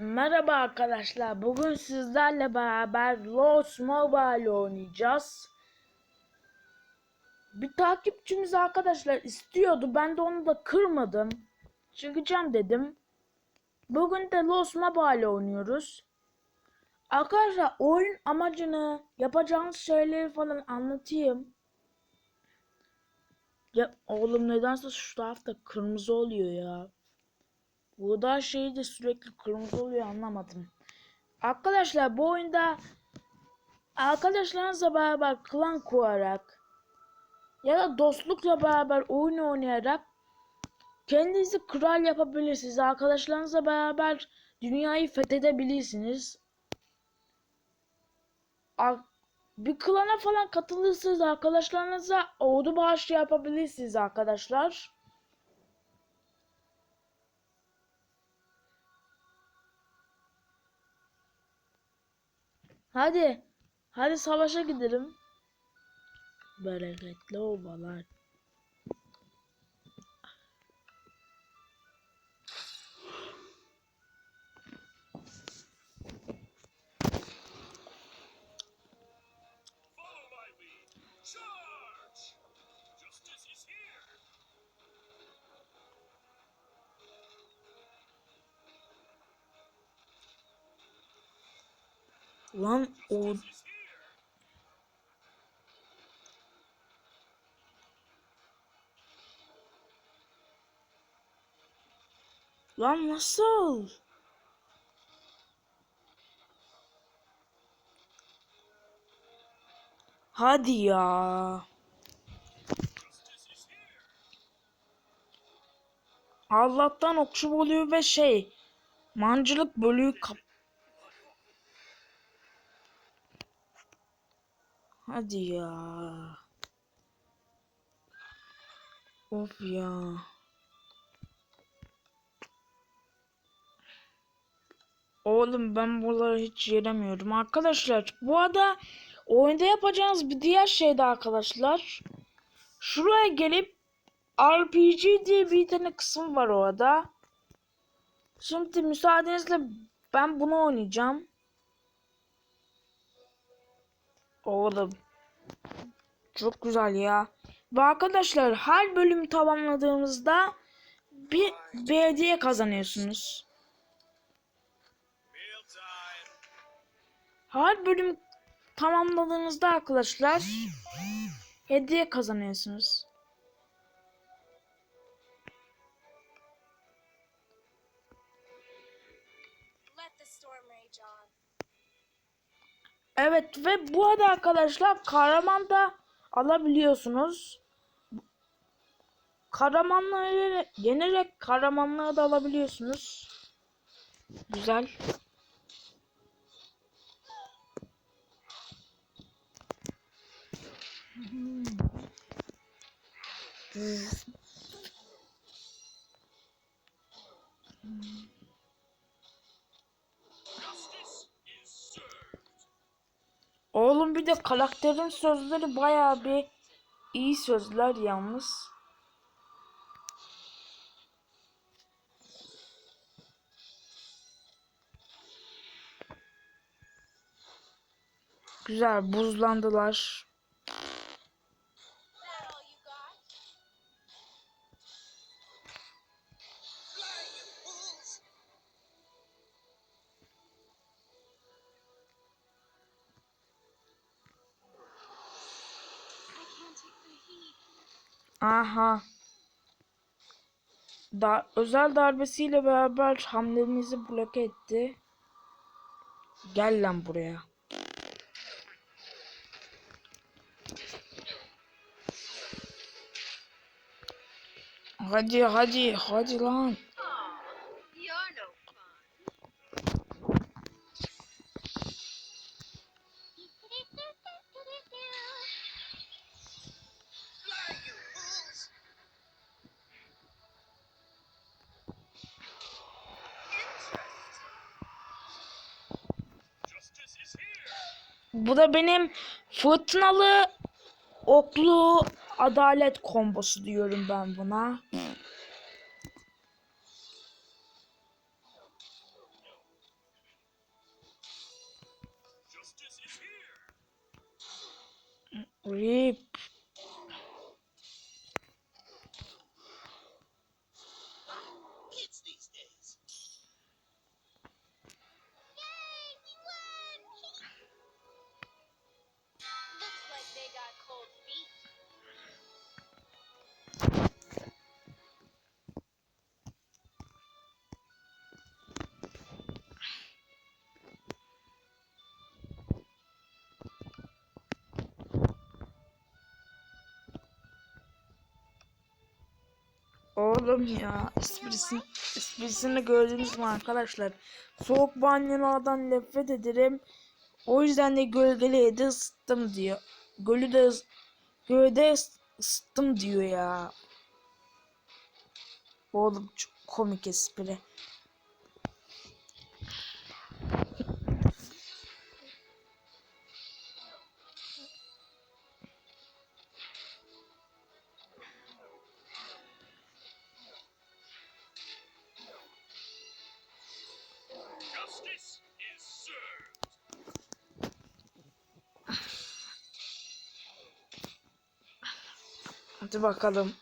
Merhaba arkadaşlar. Bugün sizlerle beraber Lost Mobile oynayacağız. Bir takipçimiz arkadaşlar istiyordu. Ben de onu da kırmadım. Çıkacağım dedim. Bugün de Lost Mobile oynuyoruz. Arkadaşlar oyun amacını, yapacağınız şeyleri falan anlatayım. Ya oğlum nedense şu tarafta kırmızı oluyor ya. Buğday şeyi de sürekli kırmızı oluyor anlamadım. Arkadaşlar bu oyunda arkadaşlarınızla beraber klan kurarak ya da dostlukla beraber oyun oynayarak kendinizi kral yapabilirsiniz. Arkadaşlarınızla beraber dünyayı fethedebilirsiniz. Bir klana falan katılırsınız arkadaşlarınıza ordu bağışı yapabilirsiniz arkadaşlar. Hadi. Hadi savaşa gidelim. Bereketli obalar. Lan o lan nasıl? Hadi ya. Allah'tan okçu bölüğü ve şey mancılık bölüğü kap. Hadi ya. Of ya. Oğlum ben buraları hiç yeremiyorum. Arkadaşlar bu arada oyunda yapacağınız bir diğer şey de arkadaşlar. Şuraya gelip RPG diye bir tane kısım var orada. Şimdi müsaadenizle ben bunu oynayacağım. Oğlum. Çok güzel ya. Ve arkadaşlar her bölümü tamamladığımızda bir belediye kazanıyorsunuz. Her bölüm tamamladığınızda arkadaşlar hediye kazanıyorsunuz. Let the storm rage on. Evet ve bu arada arkadaşlar kahraman da alabiliyorsunuz. Kahramanları yenerek kahramanlığı da alabiliyorsunuz. Güzel. Justice de karakterin sözleri bayağı bir iyi sözler yalnız. Güzel buzlandılar. Da özel darbesiyle beraber hamlenizi bloke etti. Gel lan buraya. Hadi hadi hadi lan. Bu da benim fırtınalı oklu adalet kombosu diyorum ben buna. Rip. Oğlum ya esprisini, esprisini gördünüz mü arkadaşlar? Soğuk banyolardan nefret ederim. O yüzden de gölgeli evde ısıttım diyor. Gölü de ıs- ısıttım diyor ya. Oğlum çok komik espri. Hadi bakalım.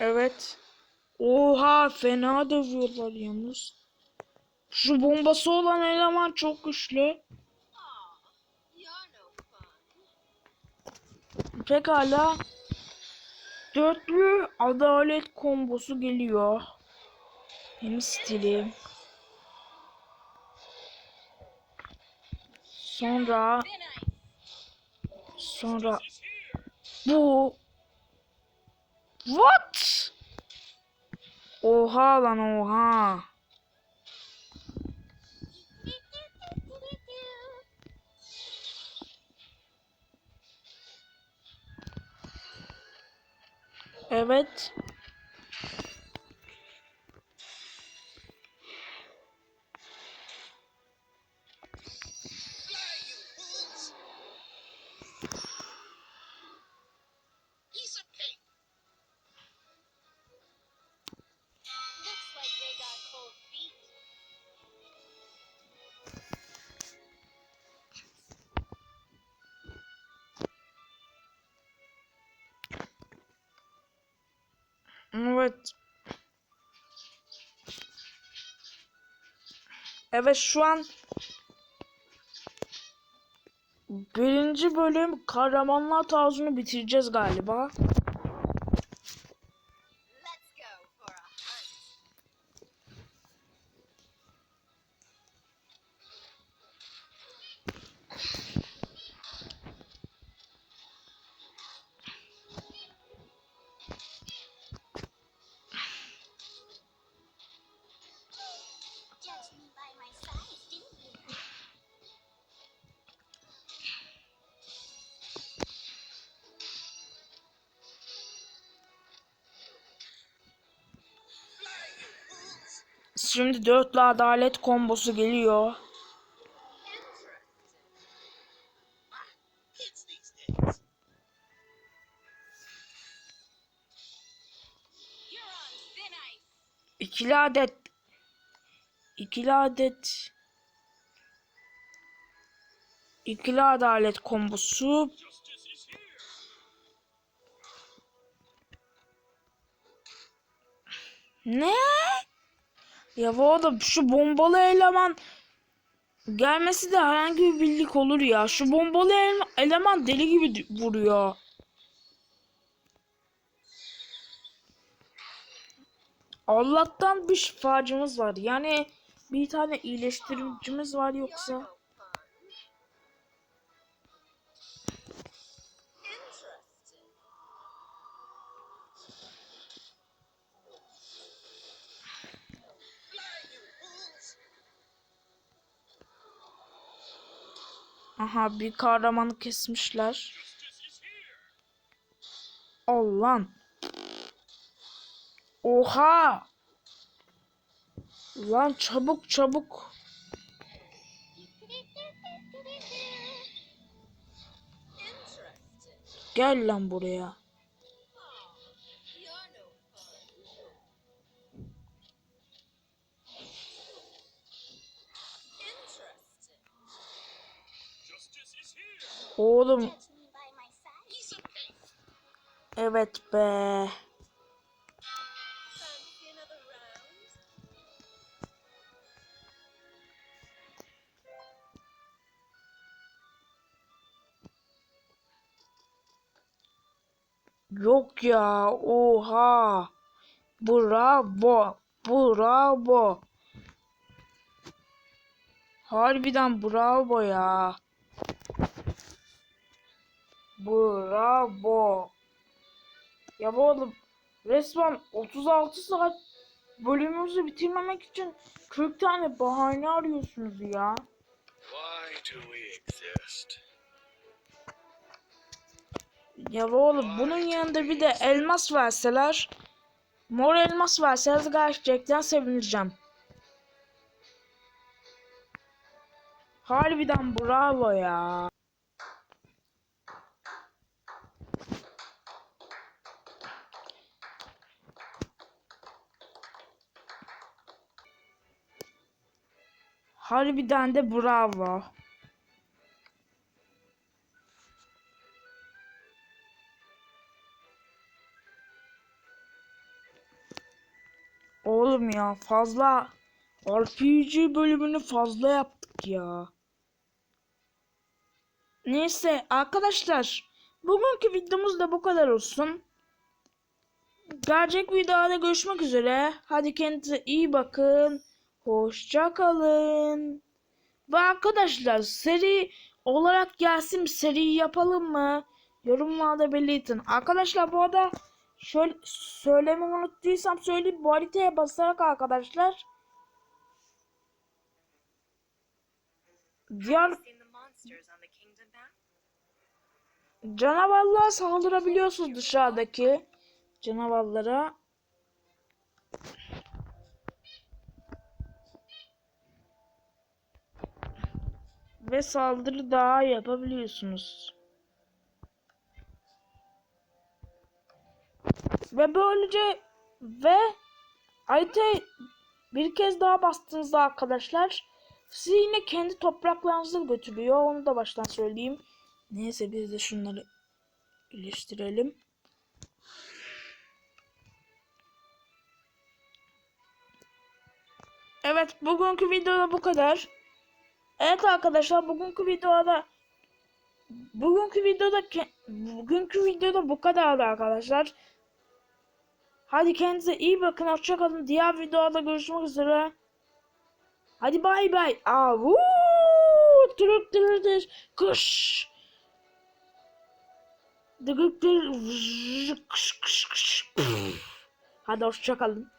Evet. Oha fena dövüyorlar yalnız. Şu bombası olan eleman çok güçlü. Pekala. Dörtlü adalet kombosu geliyor. Hem stili. Sonra sonra bu What? Oha lan oha. Evet. Evet. Evet şu an birinci bölüm kahramanlar tarzını bitireceğiz galiba. Şimdi dörtlü adalet kombosu geliyor. İkili adet ikili adet ikili adalet kombosu ne? Ya oğlum şu bombalı eleman gelmesi de herhangi bir birlik olur ya. Şu bombalı ele- eleman deli gibi vuruyor. Allah'tan bir şifacımız var. Yani bir tane iyileştiricimiz var yoksa. Aha bir kahramanı kesmişler. Justice is here. Al lan. Oha. Lan çabuk çabuk. Gel lan buraya. Evet be. Yok ya. Oha. Bravo. Bravo. Harbiden bravo ya. Bravo. Ya bu oğlum resmen 36 saat bölümümüzü bitirmemek için 40 tane bahane arıyorsunuz ya. Why do we exist? Ya bu oğlum bunun yanında bir de elmas verseler mor elmas verseler gerçekten sevineceğim. Harbiden bravo ya. Harbiden de bravo. Oğlum ya fazla RPG bölümünü fazla yaptık ya. Neyse arkadaşlar bugünkü videomuz da bu kadar olsun. Gelecek videoda görüşmek üzere. Hadi kendinize iyi bakın. Hoşça kalın. Ve arkadaşlar seri olarak gelsin? Seri yapalım mı? Yorumlarda belirtin. Arkadaşlar bu arada şöyle söylemeyi unuttuysam söyleyeyim. Bu haritaya basarak arkadaşlar diğer canavarlara saldırabiliyorsunuz dışarıdaki canavarlara. Ve saldırı daha yapabiliyorsunuz. Ve böylece ve haritayı bir kez daha bastığınızda arkadaşlar sizi yine kendi topraklarınıza götürüyor. Onu da baştan söyleyeyim. Neyse biz de şunları iliştirelim. Evet bugünkü videoda bu kadar. Evet arkadaşlar bugünkü videoda bugünkü videoda bugünkü videoda bu kadardı arkadaşlar. Hadi kendinize iyi bakın. Hoşça kalın. Diğer videoda görüşmek üzere. Hadi bay bay. Avu! Tırık tırık tırık. Kış. Dıgık tırık. Kış kış kış. Hadi hoşça kalın.